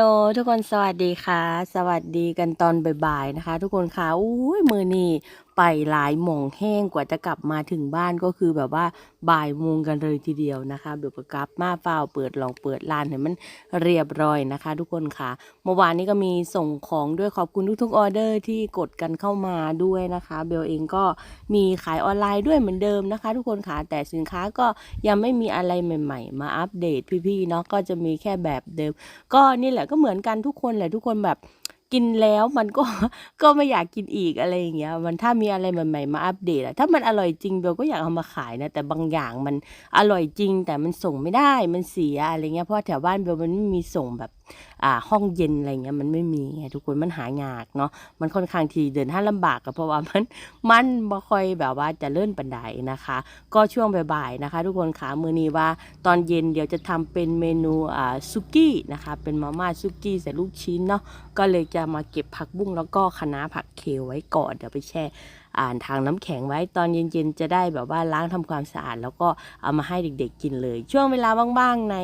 ล ทุกคนสวัสดีค่ะ สวัสดีกันตอนบ่ายๆนะคะ ทุกคนค่ะอุ้ยมือนี่ไปหลายหม่องแห้งกว่าจะกลับมาถึงบ้านก็คือแบบว่าบ่ายโมงกันเลยทีเดียวนะคะเดี๋ยวก็กลับมาเฝ้าเปิดลองเปิดร้านให้มันเรียบร้อยนะคะ ทุกคนค่ะเมื่อวานนี้ก็มีส่งของด้วยขอบคุณทุกๆออเดอร์ที่กดกันเข้ามาด้วยนะคะ เบลเองก็มีขายออนไลน์ด้วยเหมือนเดิมนะคะ ทุกคนค่ะแต่สินค้าก็ยังไม่มีอะไรใหม่ ๆ มาอัปเดตพี่ๆเนาะก็จะมีแค่แบบเดิม ก็นี่แหละก็เหมือนกันทุกคนแหละทุกคนแบบกินแล้วมันก็ก็ไม่อยากกินอีกอะไรอย่างเงี้ยมันถ้ามีอะไรใหม่ๆมาอัปเดตอะถ้ามันอร่อยจริงเบลก็อยากเอามาขายนะแต่บางอย่างมันอร่อยจริงแต่มันส่งไม่ได้มันเสียอะไรเงี้ยเพราะแถวบ้านเบลมันไม่มีส่งแบบ ห้องเย็นอะไรเงี้ยมันไม่มีไงทุกคนมันหายากเนาะมันค่อนข้างที่เดินทางลำบากอะเพราะว่ามันมันบ่ค่อยแบบว่าจะเลื่อนปันไดนะคะ ก็ช่วงบ่ายๆนะคะ ทุกคนขามือนี้ว่าตอนเย็นเดี๋ยวจะทำเป็นเมนูอ่าซุกี้นะคะเป็นมาม่าซุกี้ใส่ลูกชิ้นเนาะก็เลยจะมาเก็บผักบุ้งแล้วก็คะน้าผักเคไว้ก่อนเดี๋ยวไปแช่ อ่านทางน้ำแข็งไว้ตอนเย็นๆจะได้แบบว่าล้างทำความสะอาด แล้วก็เอามาให้เด็กๆกินเลย ช่วงเวลาบ้างๆใน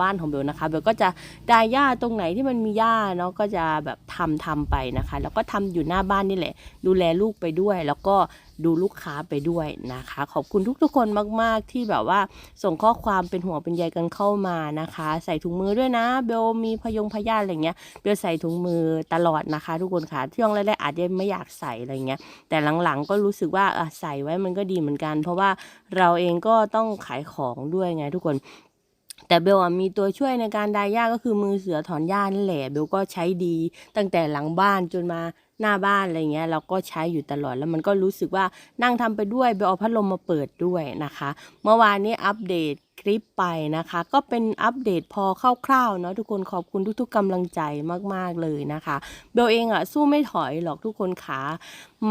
บ้านของเบลนะคะเบลก็จะได้หญ้าตรงไหนที่มันมีหญ้าเนาะก็จะแบบทำทำไปนะคะ แล้วก็ทำอยู่หน้าบ้านนี่แหละ ดูแลลูกไปด้วย แล้วก็ ดูลูกค้าไปด้วยนะคะ ขอบคุณทุกๆคนมาก ๆ ที่แบบว่าส่งข้อความเป็นห่วงเป็นใยกันเข้ามานะคะ ใส่ถุงมือด้วยนะ เบลมีพยงพยาธิอะไรเงี้ยเบลใส่ถุงมือตลอดนะคะ ทุกคนค่ะช่วงแรกๆอาจจะไม่อยากใส่อะไรเงี้ยแต่หลังๆก็รู้สึกว่าใส่ไว้มันก็ดีเหมือนกัน เพราะว่าเราเองก็ต้องขายของด้วยไงทุกคน แต่เบลอะมีตัวช่วยในการดายหญ้าก็คือมือเสือถอนหญ้านั่นแหละเบลก็ใช้ดี ตั้งแต่หลังบ้านจนมาหน้าบ้านอะไรเงี้ยเราก็ใช้อยู่ตลอดแล้วมันก็รู้สึกว่านั่งทำไปด้วยเบลเอาพัดลมมาเปิดด้วยนะคะ เมื่อวานนี้อัปเดตคลิปไปนะคะ ก็เป็นอัปเดตพอคร่าวๆเนาะทุกคนขอบคุณทุกๆกำลังใจมากๆเลยนะคะ เบลเองอะสู้ไม่ถอยหรอกทุกคนขา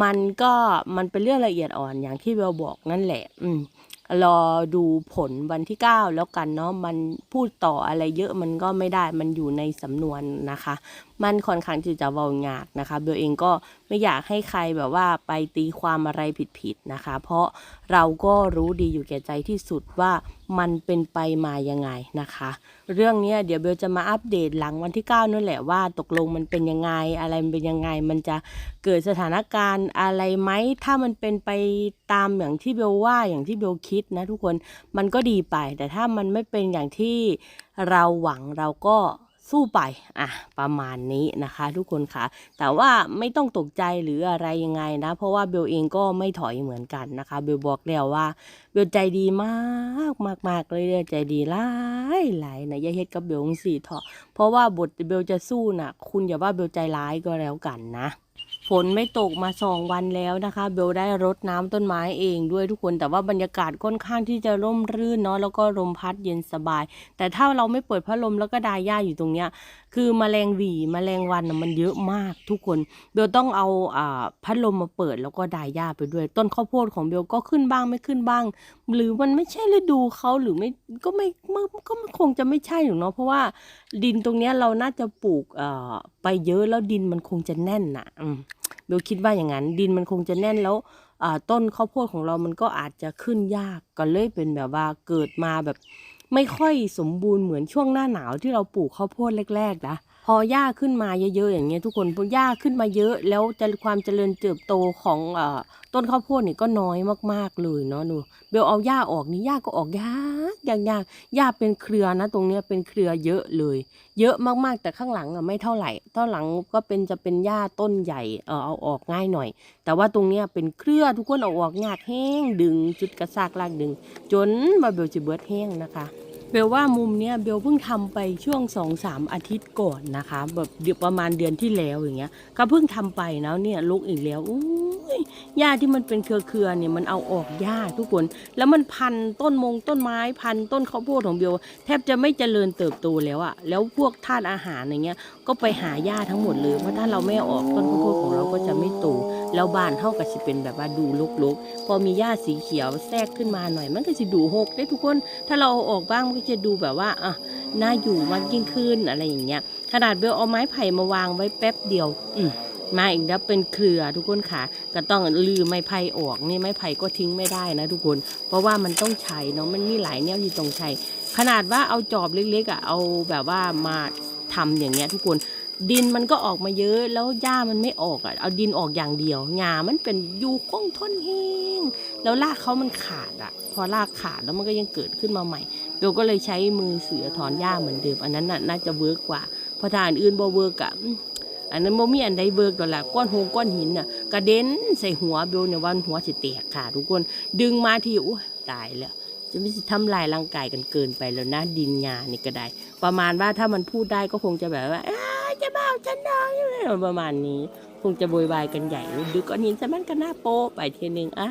มันก็มันเป็นเรื่องละเอียดอ่อนอย่างที่เบลบอกนั่นแหละ อืม รอดูผลวันที่ 9 แล้วกันเนาะมันพูดต่ออะไรเยอะมันก็ไม่ได้มันอยู่ในสำนวนนะคะ มันค่อนข้างที่จะเวายากนะคะเบลเองก็ไม่อยากให้ใครแบบว่าไปตีความอะไรผิดๆนะคะ เพราะเราก็รู้ดีอยู่แก่ใจที่สุดว่ามันเป็นไปมายังไงนะคะ เรื่องนี้เดี๋ยวเบลจะมาอัปเดตหลังวันที่ 9 นั่นแหละว่าตกลงมันเป็นยังไง อะไรมันเป็นยังไง มันจะเกิดสถานการณ์อะไรไหมถ้ามันเป็นไปตามอย่างที่เบลว่าอย่างที่เบลคิดนะทุกคนมันก็ดีไป แต่ถ้ามันไม่เป็นอย่างที่เราหวังเราก็ สู้ไปอะประมาณนี้นะคะ ทุกคนค่ะ แต่ว่าไม่ต้องตกใจหรืออะไรยังไงนะ เพราะว่าเบลเองก็ไม่ถอยเหมือนกันนะคะเบลบอกแล้วว่าเบลใจดีมากมากมากเลยเด้อใจดีหลายหลายนะอย่าเฮ็ดกับเบลสี่เถอะเพราะว่าบทเบลจะสู้น่ะ คุณอย่าว่าเบลใจร้ายก็แล้วกันนะ ฝนไม่ตกมาสองวันแล้วนะคะ เบลได้รดน้ำต้นไม้เองด้วยทุกคนแต่ว่าบรรยากาศค่อนข้างที่จะร่มรื่นเนาะแล้วก็ลมพัดเย็นสบาย แต่ถ้าเราไม่เปิดพัดลมแล้วก็ดายหญ้าอยู่ตรงเนี้ยคือแมลงหวีแมลงวันนะมันเยอะมากทุกคนเบลต้องเอาอ่าพัดลมมาเปิดแล้วก็ดายหญ้าไปด้วย ต้นข้าวโพดของเบลก็ขึ้นบ้างไม่ขึ้นบ้าง หรือมันไม่ใช่ฤดูเขาหรือไม่ก็ไม่ไม่ก็คงจะไม่ใช่หรอกเนาะเพราะว่าดินตรงเนี้ยเราน่าจะปลูกเอ่อไปเยอะแล้วดินมันคงจะแน่นน่ะอืมเบลคิดว่าอย่างนั้น ดินมันคงจะแน่นแล้วต้นข้าวโพดของเรามันก็อาจจะขึ้นยากก็เลยเป็นแบบว่าเกิดมาแบบ ไม่ค่อยสมบูรณ์เหมือนช่วงหน้าหนาวที่เราปลูกข้าวโพดแรกๆนะ พอหญ้าขึ้นมาเยอะๆอย่างเงี้ยทุกคนพอหญ้าขึ้นมาเยอะ แล้วจะความเจริญเติบโตของอต้นข้าวโพดนี่ก็น้อยมากๆเลยเนาะหนูเบลเอาหญ้าออกนี่หญ้าก็ออกยากยากยากหญ้าเป็นเครือนะ ตรงเนี้ยเป็นเครือเยอะเลย เยอะมากๆแต่ข้างหลังอะไม่เท่าไหร่ตอนหลังก็เป็นจะเป็นหญ้าต้นใหญ่เออเอาออกง่ายหน่อย แต่ว่าตรงเนี้ยเป็นเครือทุกคนเอาออกยากแห้งดึงจุดกระซากลากดึง จนมาเบลจะเบิดแห้งนะคะ เบลว่ามุมเนี้ยเบลเพิ่งทำไปช่วงสองสามอาทิตย์ก่อนนะคะแบบเดือนประมาณเดือนที่แล้วอย่างเงี้ยก็เพิ่งทำไปแล้วเนี่ยลุกอีกแล้วอุ้ยหญ้าที่มันเป็นเครือๆเนี่ยมันเอาออกยาทุกคน แล้วมันพันต้นมงต้นไม้พันต้นข้าวโพดของเบลแทบจะไม่เจริญเติบโตแล้วอะแล้วพวกธาตุอาหารอย่างเงี้ยก็ไปหาหญ้าทั้งหมดเลยเพราะถ้าเราไม่อออกต้นข้าวโพดของเราก็จะไม่โตแล้วบ้านเท่ากับจะเป็นแบบว่าดูรกๆ พอมีหญ้าสีเขียวแทรกขึ้นมาหน่อยมันก็จะดูหกได้ทุกคน ถ้าเราออกบ้างมันก็จะดูแบบว่าอะน่าอยู่มากยิ่งขึ้นอะไรอย่างเงี้ยขนาดเบลเอาไม้ไผ่มาวางไว้แป๊บเดียว อืมาอีกแล้วเป็นเครือทุกคนค่ะก็ต้องลือไม้ไผ่ออกนี่ไม้ไผ่ก็ทิ้งไม่ได้นะทุกคน เพราะว่ามันต้องใช้เนาะมันมีหลายแนวที่ต้องใช้ขนาดว่าเอาจอบเล็กๆอะเอาแบบว่ามาทำอย่างเงี้ยทุกคน ดินมันก็ออกมาเยอะ แล้วหญ้ามันไม่ออกอะเอาดินออกอย่างเดียวหญ้ามันเป็นอยู่คงทนแห้งแล้วรากเขามันขาดอะ พอรากขาดแล้วมันก็ยังเกิดขึ้นมาใหม่เบลก็เลยใช้มือเสือถอนหญ้าเหมือนเดิมอันนั้นน่ะน่าจะเวิร์กกว่าพอทาอันอื่นบ่เวิร์กอะอันนั้นบ่มีอันใดเวิร์กดอกละก้อนหงก้อนหินน่ะกระเด็นใส่หัวเบลเนี่ยวันหัวสิแตกค่ะทุกคนดึงมาที่โอ้ตายแล้ว จะไม่ทำลายร่างกายกันเกินไปแล้วนะดินงานี่ก็ได้ ประมาณว่าถ้ามันพูดได้ก็คงจะแบบว่า จะบ้าฉันน้องประมาณนี้คงจะโวยวายกันใหญ่ดึกก้อนหินใส่มันก็หน้าโป๊ไปทีนึงอ้า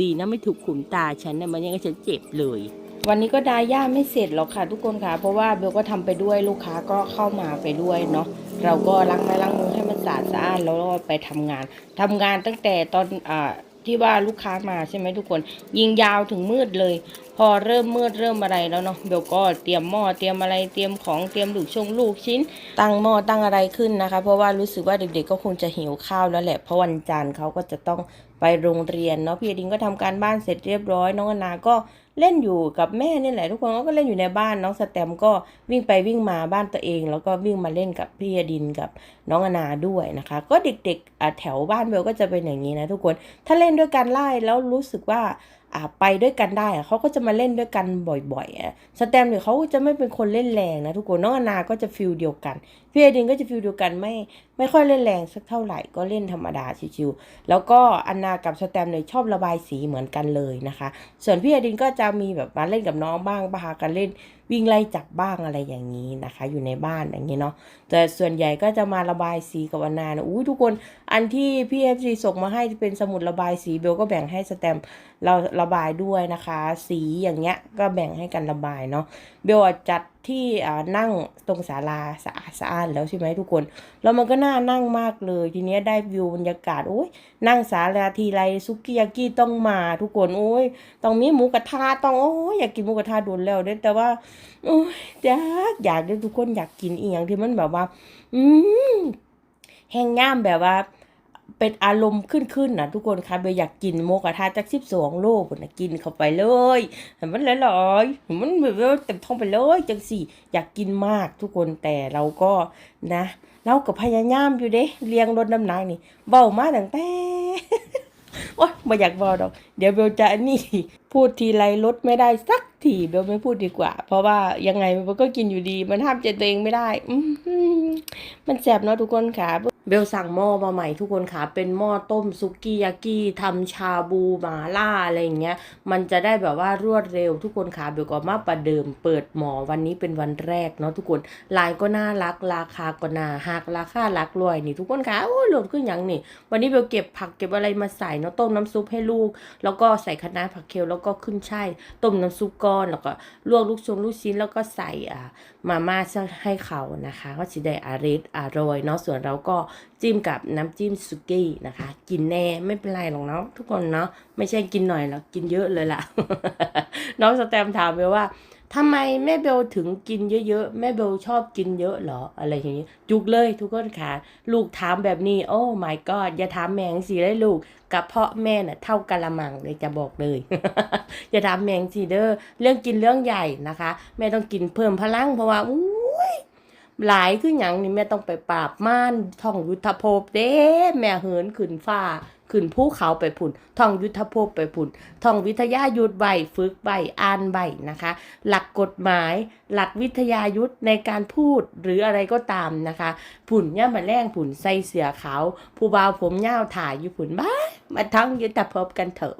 ดีนะไม่ถูกขุมตาฉันนะมันยังก็ฉันเจ็บเลย วันนี้ก็ดาย่าไม่เสร็จหรอกค่ะทุกคนค่ะ เพราะว่าเบลก็ทำไปด้วยลูกค้าก็เข้ามาไปด้วยเนาะเราก็ล้างไม้ล้างมือให้มันสะอาดสะอาดแล้วก็ไปทำงานทำงานตั้งแต่ตอนอ่า ที่ว่าลูกค้ามาใช่ไหมทุกคน ยิงยาวถึงมืดเลย พอเริ่มมืดเริ่มอะไรแล้วเนาะเบลก็เตรียมหม้อเตรียมอะไรเตรียมของเตรียมลูกชงลูกชิ้น ตั้งหม้อตั้งอะไรขึ้นนะคะ เพราะว่ารู้สึกว่าเด็กๆก็คงจะหิวข้าวแล้วแหละเพราะวันจันทร์เขาก็จะต้องไปโรงเรียนเนาะพี่ดินก็ทำการบ้านเสร็จเรียบร้อยน้องอนาก็ เล่นอยู่กับแม่นี่แหละ ทุกคนก็เล่นอยู่ในบ้านน้องสแตมก็วิ่งไปวิ่งมาบ้านตัวเอง แล้วก็วิ่งมาเล่นกับพี่อดินกับน้องอนาด้วยนะคะ ก็เด็กๆแถวบ้านเบลก็จะเป็นอย่างนี้นะทุกคนถ้าเล่นด้วยกันไล่แล้วรู้สึกว่าไปด้วยกันได้เขาก็จะมาเล่นด้วยกันบ่อยๆอสแตมเนี่ยเขาจะไม่เป็นคนเล่นแรงนะทุกคนน้องอนาก็จะฟิลเดียวกันพี่เอดินก็จะฟิลเดียวกันไม่ไม่ค่อยเล่นแรงสักเท่าไหร่ก็เล่นธรรมดาชิวๆแล้วก็อันนากับสแตมเนี่ยชอบระบายสีเหมือนกันเลยนะคะ ส่วนพี่เอดินก็จะมีแบบมาเล่นกับน้องบ้างพากันเล่น วิ่งไล่จับบ้างอะไรอย่างนี้นะคะ อยู่ในบ้านอย่างนี้เนาะแต่ส่วนใหญ่ก็จะมาระบายสีกับวันนานะอุ้ยทุกคนอันที่พี่เอฟซีส่งมาให้เป็นสมุดระบายสีเบลก็แบ่งให้สแตมเราระบายด้วยนะคะ สีอย่างเงี้ยก็แบ่งให้กันระบายเนาะเบลจัด ที่นั่งตรงศาลาสะอาดสะอาดแล้วใช่ไหมทุกคน แล้วมันก็น่านั่งมากเลย ทีเนี้ยได้วิวบรรยากาศโอ้ยนั่งศาลาทีไรซุกี้ยากิต้องมาทุกคนโอ้ยต้องมีหมูกระทะต้องโอ้ยอยากกินหมูกระทะโดนแล้วเด้แต่ว่าโอ้ยอยากอยากเด้ทุกคนอยากกินอีหยังที่มันแบบว่า อืมแห้งง่ามแบบว่า เป็นอารมณ์ขึ้นขึ้นะทุกคนคะเบลอยากกินโมกระทะจักสิบสองโลพุ่นะกินเข้าไปเลยเห็นมันลอยๆเห็นมันแบบเต็มท้องไปเลยจังสี่ อยากกินมากทุกคนแต่เราก็นะเราก็พยายามอยู่เด้เลี้ยงลดน้ำหนักนี่เบามาตั้งแต่โอ๊ยไม่อยากบอกดอก เดี๋ยวเบลจะอันนี่พูดทีไรลดไม่ได้สักทีเบลไม่พูดดีกว่า เพราะว่ายังไงมันก็กินอยู่ดี มันห้ามใจตัวเองไม่ได้ อืมมันแสบเนาะทุกคนค่ะ เบลสั่งหม้อมาใหม่ทุกคนค่ะ เป็นหม้อต้มซุกี้ยากิทำชาบูหมาล่าอะไรอย่างเงี้ย มันจะได้แบบว่ารวดเร็วทุกคนค่ะ เบลก็มาประเดิมเปิดหมอวันนี้เป็นวันแรกเนาะทุกคน ลายก็น่ารักราคาก็น่าหักราคาหลักรวยนี่ทุกคนค่ะ โอ้โหลดขึ้นอย่างนี่ วันนี้เบลเก็บผักเก็บอะไรมาใส่เนาะต้มน้ำซุปให้ลูก แล้วก็ใส่คะน้าผักเคลแล้วก็ขึ้นช่ายต้มน้ำซุปก้อนแล้วก็ลวกลูกชงลูกชิ้นแล้วก็ใส่อ่ามาม่าให้เขานะคะ ก็สิได้อาริสอร่อยเนาะส่วนเราก็จิ้มกับน้ำจิ้มสุกี้นะคะ กินแน่ไม่เป็นไรหรอกเนาะทุกคนเนาะไม่ใช่กินหน่อยหรอกกินเยอะเลยล่ะ น้องสแตมถามไปว่าทำไมแม่เบลถึงกินเยอะๆ แม่เบลชอบกินเยอะเหรอ อะไรอย่างนี้ จุกเลยทุกคนค่ะ ลูกถามแบบนี้ โอ้ my god อย่าถามแมงสิเลยลูกกับเพาะแม่น่ะเท่ากะละมังเลยจะบอกเลย อย่าถามแมงสิเด้อเรื่องกินเรื่องใหญ่นะคะ แม่ต้องกินเพิ่มพลังเพราะว่าอุ้ หลายขึ้นอหย่างนี่แม่ต้องไปปราบม่านท่องยุทธภพเด้ แม่เหินขึ้นฟ้าขึ้นภูเขาไปผุนท่องยุทธภพไปผุนท่องวิทยายุทธใบฝึกใบอ่านใบนะคะ หลักกฎหมาย หลักวิทยายุทธในการพูดหรืออะไรก็ตามนะคะผุนย่ามาแรงผุนใส่เสือขาวผู้บ่าวผมยาถ่ายอยู่ผุนบ้ามาท่องยุทธภพกันเถอะ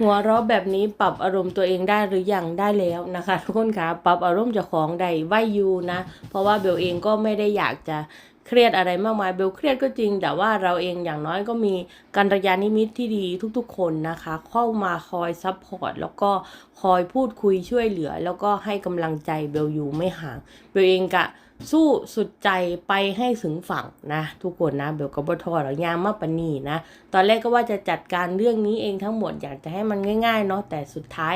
หัวเราะแบบนี้ปรับอารมณ์ตัวเองได้หรือยังได้แล้วนะคะ ทุกคนคะปรับอารมณ์จ้าของใดไหวอยู่นะ เพราะว่าเบลเองก็ไม่ได้อยากจะเครียดอะไรมากมายเบลเครียดก็จริง แต่ว่าเราเองอย่างน้อยก็มีกัลยาณมิตรที่ดีทุกๆ คนนะคะ เข้ามาคอยซัพพอร์ตแล้วก็คอยพูดคุยช่วยเหลือ แล้วก็ให้กำลังใจเบลอยู่ไม่ห่างเบลเองกะ สู้สุดใจไปให้ถึงฝั่งนะทุกคนนะเบลก็บ่ทอหรอยามมาปนีนะตอนแรกก็ว่าจะจัดการเรื่องนี้เองทั้งหมดอยากจะให้มันง่ายๆเนาะแต่สุดท้าย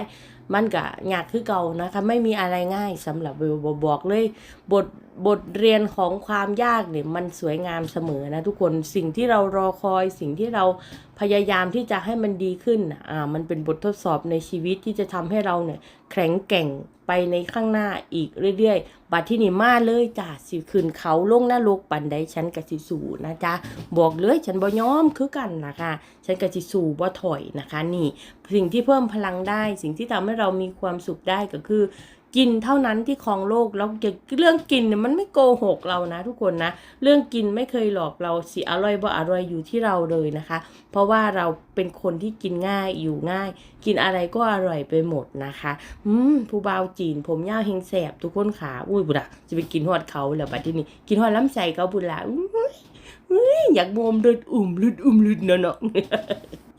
มันก็ยากคือเก่านะคะไม่มีอะไรง่ายสำหรับเบลบอกเลยบทบทเรียนของความยากเนี่ยมันสวยงามเสมอนะทุกคนสิ่งที่เรารอคอยสิ่งที่เรา พยายามที่จะให้มันดีขึ้นอ่ามันเป็นบททดสอบในชีวิตที่จะทำให้เราเนี่ยแข็งแกร่งไปในข้างหน้าอีกเรื่อยๆ บัดที่นี่มาเลยจ้าสิขึ้นเขาลงนรกปันใดฉันกะสิสู่นะจ๊ะบอกเลยฉันบ่ยอมคือกันนะคะ ฉันกะสิสู่บ่ถอยนะคะ นี่ สิ่งที่เพิ่มพลังได้ สิ่งที่ทำให้เรามีความสุขได้ก็คือ กินเท่านั้นที่ครองโลกแล้วเรื่องกินเนี่ยมันไม่โกหกเรานะ ทุกคนนะ เรื่องกินไม่เคยหลอกเราสิอร่อยบ่อร่อยอยู่ที่เราเลยนะคะ เพราะว่าเราเป็นคนที่กินง่ายอยู่ง่าย กินอะไรก็อร่อยไปหมดนะคะอืมผู้บ่าวจีนผมยาวเฮงแสบทุกคนขาอุ้ยบุระจะไปกินหอดเขาแล้วบัดที่นี่กินหอดล้ำใส่เขาบุระอุ้ยอุ้ยอยากบวมเลือดอุ่มเลือดอุ่มเลือดเนาะ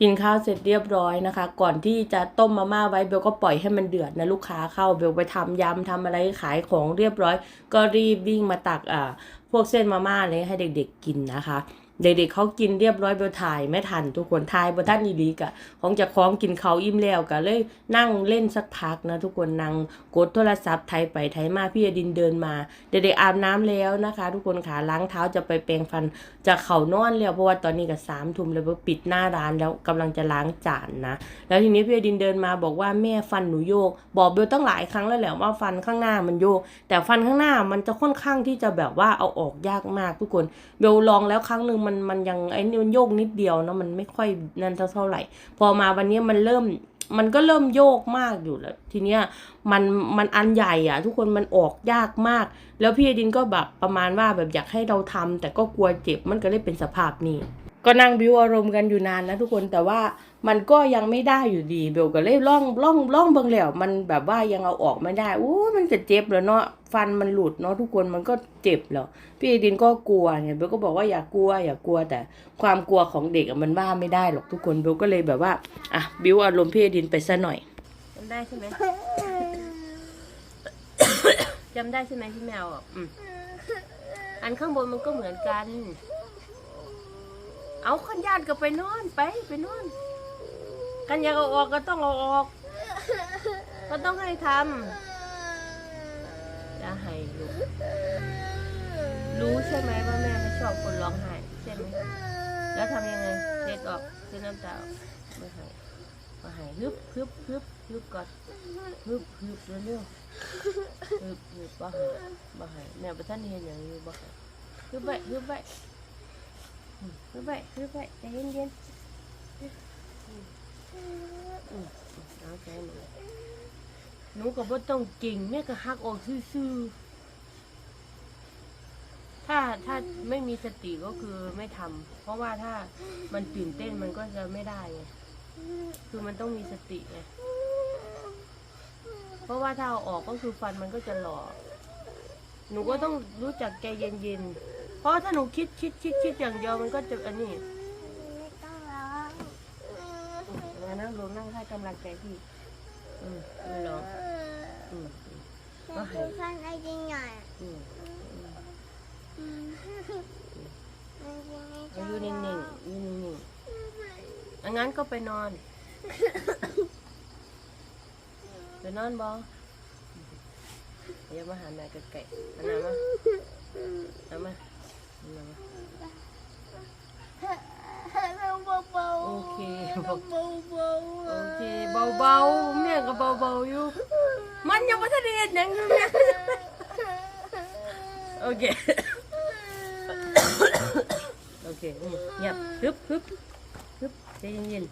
กินข้าวเสร็จเรียบร้อยนะคะ ก่อนที่จะต้มมาม่าไว้เบลก็ปล่อยให้มันเดือดนะลูกค้าเข้าเบลไปทำยำทำอะไรขายของเรียบร้อย ก็รีบวิ่งมาตักอ่าพวกเส้นมาม่าเลยให้เด็ก ๆ กินนะคะ เด็กๆเขากินเรียบร้อยเบลถ่ายไม่ทันทุกคนถ่ายบนท่านอีดีกะของจะคล้องกินเขาอิ่มแล้วกะเลยนั่งเล่นสักพักนะทุกคนนั่งกดโทรศัพท์ไทยไปไทยมาพี่อดินเดินมา เด็กๆอาบน้ำแล้วนะคะ ทุกคนขาล้างเท้าจะไปแปรงฟันจะเข่านอนแล้วเพราะว่าตอนนี้ก็สามทุ่มแล้วเบลปิดหน้าร้านแล้วกำลังจะล้างจานนะ แล้วทีนี้พี่อดินเดินมาบอกว่าแม่ฟันหนูโยก บอกเบลตั้งหลายครั้งแล้วแหละว่าฟันข้างหน้ามันโยก แต่ฟันข้างหน้ามันจะค่อนข้างที่จะแบบว่าเอาออกยากมากทุกคนเบลลองแล้วครั้งหนึ่งมันมันยังไอ้นี่มันโยกนิดเดียวเนาะมันไม่ค่อยนั่นเท่าไหร่ พอมาวันนี้มันเริ่มมันก็เริ่มโยกมากอยู่แล้วทีเนี้ยมันมันอันใหญ่อะทุกคนมันออกยากมาก แล้วพี่ดินก็แบบประมาณว่าแบบอยากให้เราทำแต่ก็กลัวเจ็บมันก็เลยเป็นสภาพนี้ ก็นั่งบิวอารมณ์กันอยู่นานนะทุกคนแต่ว่ามันก็ยังไม่ได้อยู่ดีเบลก็เลยล่องล่องล่องเบิ่งแล้วมันแบบว่ายังเอาออกไม่ได้โอ้มันจะเจ็บแล้วเนาะฟันมันหลุดเนาะทุกคนมันก็เจ็บแล้วพี่ดินก็กลัวเนี่ยเบลก็บอกว่าอย่ากลัว อย่ากลัวแต่ความกลัวของเด็กมันว่าไม่ได้หรอกทุกคนเบลก็เลยแบบว่าอะบิวอารมณ์พี่ดินไปซะหน่อยจำได้ใช่ไหมจำได้ใช่ไหมพี่แมวอะอันข้างบนมันก็เหมือนกัน เอาขันยานก็ไปนอนไปไปนอนกันอยากเอาออกก็ต้องเอาออก ก็ต้องให้ทำจะให้ลูกรู้ใช่ไหมว่าแม่ไม่ชอบคนร้องไห้ใช่ไหมแล้วทำยังไงเช็ดออกเช็ดน้ำตาออกไม่ให้ไม่ให้ฮึบฮึบฮึบฮึบก่อนฮึบฮึบเร็วๆฮึบฮึบบ่ให้บ่ให้แม่ประท่านเห็นอย่างนี้บ่ให้ฮึบไปฮึบไป cứ vậy cứ vậy để yên yên ừ. đó cái này หนูก็บ่ต้องเก่งแม่ก็หักออกซื่อๆถ้าถ้าไม่มีสติก็คือไม่ทำเพราะว่าถ้ามันตื่นเต้นมันก็จะไม่ได้ไงคือมันต้องมีสติไงเพราะว่าถ้าเอาออกก็คือฟันมันก็จะหล่อหนูก็ต้องรู้จักใจเย็นๆ เพราะถ้าหนูคิดคิดคิดคิดอย่างเดียวมันก็จะอันนี้ไม่ต้องร้องอืมนั่งลงนั่งให้กำลังใจพี่อืมไม่ร้องอืมแต่คือฟันไอ้จริงหน่อยอืมอืมมันจริงไม่ต้อาองยุนิ่งๆร้องอยู่นิ่งๆอังั้นก็ไปนอนไปนอนบออย่ามาหาแม่ไก่ๆอันนั้นมาเอามา เอาเราเบาๆโอเคเราเบาๆโอเคเบาๆแม่ก็เบาๆอยู่ มันยังไม่ทันได้เห็นยังอยู่แม่โอเคโอเคเงียบฮึบฮึบฮึบใจเย็น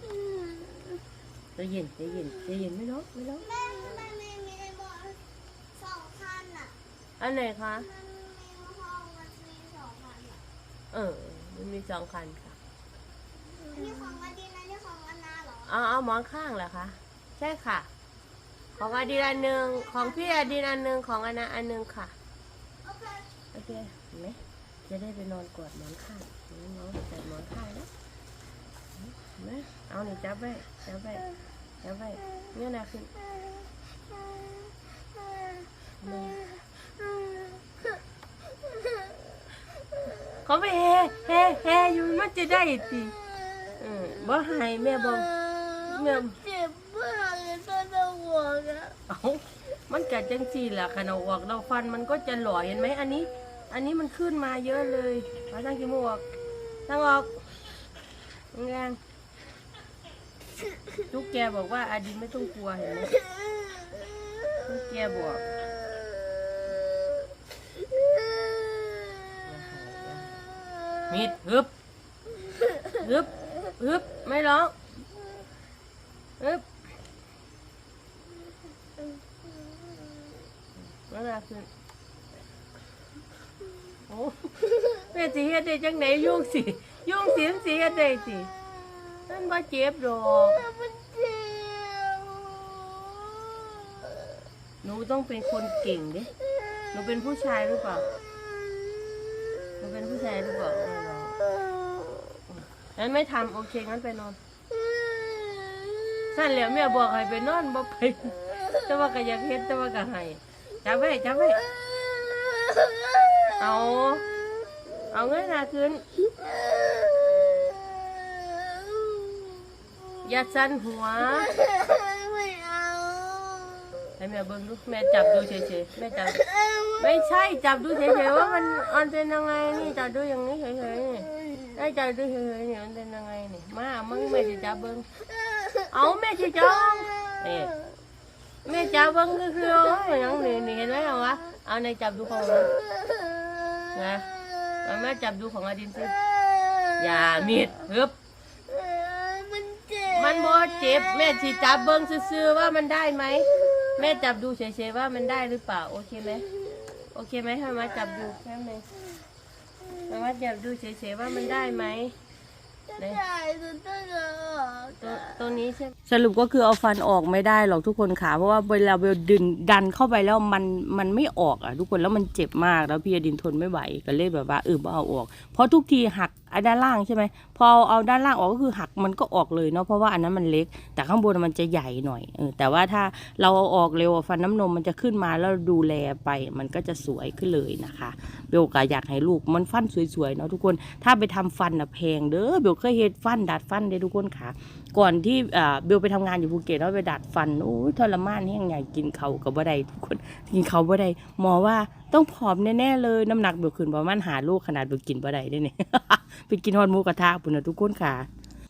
ๆใจเย็นใจเย็นใจเย็นไม่ร้องไม่ร้องแม่มันมีมีไอ้บอลสองคันอะอันไหนคะ มันมีห้องมันมีสองคันอะ เออ มันมีสองคันค่ะนี่ของอาดินนะนี่ของอันนาเหรอเอาเอาหมอนข้างเหรอคะ ใช่ค่ะ ของอดีนอันหนึ่งของพี่อดีนอันหนึ่งของอนาอันหนึ่งค่ะ โอเคโอเคเห็นไหมจะได้ไปนอนกอดหมอนข้างน้องใส่หมอนข้างนะเห็นไหมเอาหนึ่จับไว้จับไว้จับไว้เนี่ยนะขึ้นมา เขาไปเฮเฮเฮอยู่มันจะได้ตีเออบ่ให้แม่บ่แม่เจ็บมากเลยตอนหัวอกอะเอ้ามันกัดจังจีแหละขนมออกเราฟันมันก็จะหล่อเห็นไหมอันนี้ อันนี้มันขึ้นมาเยอะเลยมาตั้งกี่โมงออกตั้งออกแรงทุกแกบอกว่าอาดินไม่ต้องกลัวเห็นไหมทุกแกบอก มิดฮึบฮึบฮึบไม่ร้องฮึบแล้วนะขึ้นโอ้แม่สิเฮ็ดได้จังไหนยุ่งสิยุ่งสิมสิเฮ็ดได้สินั่นบ่เจ็บดอกหนูต้องเป็นคนเก่งดิหนูเป็นผู้ชายหรือเปล่า หนูเป็นผู้ชายหรือเปล่างั้นไม่ทำโอเคงั้นไปนอนสั่นแล้วแม่บอกให้ไปนอนบ่ไปแต่ว่าก็อยากเฮ็ดแต่ว่าก็ให้จับไว้จับไว้เอา เอาเงินหน้าขึ้น อย่าสั่นหัว แม่เบิ่งดูแม่จับดูเฉยๆแม่จับไม่ใช่จับดูเฉยๆว่ามันมันเป็นยังไงนี่จับดูอย่างนี้เฉยๆนี่ได้จับดูเฉยๆนี่มันเป็นยังไงนี่มามึงแม่จะจับเบิ้งเอาแม่จะจับนี่แม่จับเบิ้งคือคือเอาอย่างนี้นี่เห็นไหมเอาวะเอาในจับดูของมันนะเอาแม่จับดูของอดินสิอย่ามีดฮึบมันเจ็บมันบ่เจ็บแม่สิจับเบิ้งซื่อๆว่ามันได้ไหม แม่จับดูเฉยๆว่ามันได้หรือเปล่า โอเคไหมโอเคไหมให้มาจับดูแค่ไหนมาวัดจับดูเฉยๆว่ามันได้ไหม ได้ตัวตัวนี้ใช่สรุปก็คือเอาฟันออกไม่ได้หรอกทุกคนค่ะเพราะว่าเวลาเบลดึงดันเข้าไปแล้วมันมันไม่ออกอะทุกคนแล้วมันเจ็บมากแล้วพี่อดินทนไม่ไหวก็เลยแบบว่าเออบ่เอาออก เพราะทุกทีหักไอ้ด้านล่างใช่ไหม พอเอาด้านล่างออกก็คือหักมันก็ออกเลยเนาะเพราะว่าอันนั้นมันเล็ก แต่ข้างบนมันจะใหญ่หน่อยเออแต่ว่าถ้าเราเอาออกเร็วฟันน้ำนมมันจะขึ้นมาแล้วดูแลไป มันก็จะสวยขึ้นเลยนะคะเบลก็อยากให้ลูกมันฟันสวยๆเนาะทุกคน ถ้าไปทำฟันอะแพงเด้อเบลเคยเห็นฟันดัดฟันเด้ทุกคนค่ะ ก่อนที่เบลไปทำงานอยู่ภูเก็ตแล้วไปดัดฟันโอ้ยทรมานแห้งใหญ่กินเขากับบ่ได้ทุกคนกินเขาบ่ได้หมอว่าต้องผอมแน่ๆเลยน้ำหนักเบลขึ้นประมาณหาลูกขนาดเบลกินบ่ได้เด้เนี่ยไปกินฮอดหมูกระทะปุ่นนะทุกคนค่ะ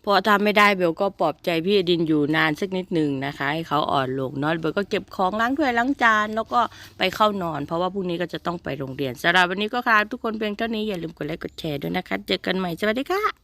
พอทำไม่ได้เบลก็ปลอบใจพี่ดินอยู่นานสักนิดหนึ่งนะคะ ให้เขาอ่อนลงเนาะเบลก็เก็บของล้างถ้วยล้างจานแล้วก็ไปเข้านอน เพราะว่าพรุ่งนี้ก็จะต้องไปโรงเรียนสำหรับวันนี้ก็ค่ะทุกคนเพียงเท่านี้อย่าลืมกดไลค์กดแชร์ด้วยนะคะ เจอกันใหม่สวัสดีค่ะ